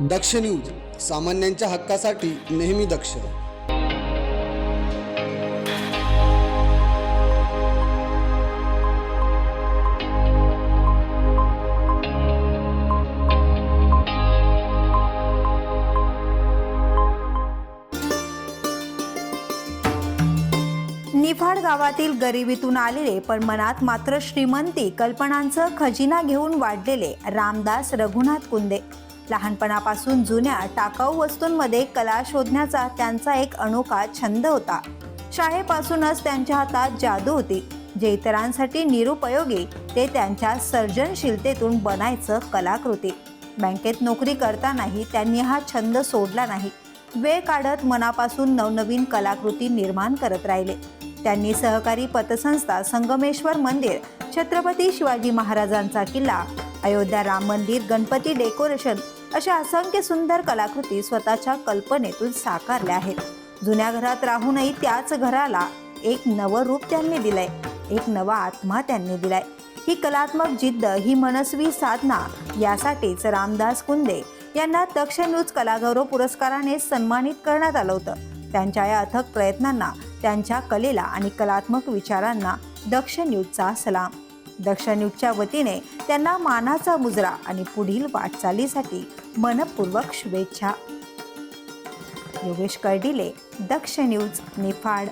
दक्ष news सामान्यांच्या हक्कासाठी नेहमी दक्ष. निफाड गावातील गरिबीतून आलेले पण मनात मात्र श्रीमंती कल्पनांचं खजिना घेऊन वाढलेले रामदास रघुनाथ कुंदे. लहानपणापासून जुन्या टाकाऊ वस्तूंमध्ये कला शोधण्याचा त्यांचा एक अनोखा छंद होता. शाळेपासूनच त्यांच्या हातात जादू होती. जे इतरांसाठी निरुपयोगी ते त्यांच्या सर्जनशीलतेतून बनायचं कलाकृती. बँकेत नोकरी करतानाही त्यांनी हा छंद सोडला नाही. वेळ काढत मनापासून नवनवीन कलाकृती निर्माण करत राहिले. त्यांनी सहकारी पतसंस्था संगमेश्वर मंदिर छत्रपती शिवाजी महाराजांचा किल्ला अयोध्या राम मंदिर गणपती डेकोरेशन अशा असंख्य सुंदर कलाकृती स्वतःच्या कल्पनेतून साकारल्या आहेत. जुन्या घरात राहूनही त्याच घराला एक नवं रूप त्यांनी दिलंय. एक नवा आत्मा त्यांनी दिलाय. ही कलात्मक जिद्द ही मनस्वी साधना यासाठीच रामदास कुंदे यांना दक्ष न्यूज कलागौरव पुरस्काराने सन्मानित करण्यात आलं होतं. त्यांच्या या अथक प्रयत्नांना त्यांच्या कलेला आणि कलात्मक विचारांना दक्ष न्यूजचा सलाम. दक्ष न्यूजच्या वतीने त्यांना मानाचा मुजरा आणि पुढील वाटचालीसाठी मनपूर्वक शुभेच्छा. योगेश कर्डिले दक्ष न्यूज निफाड.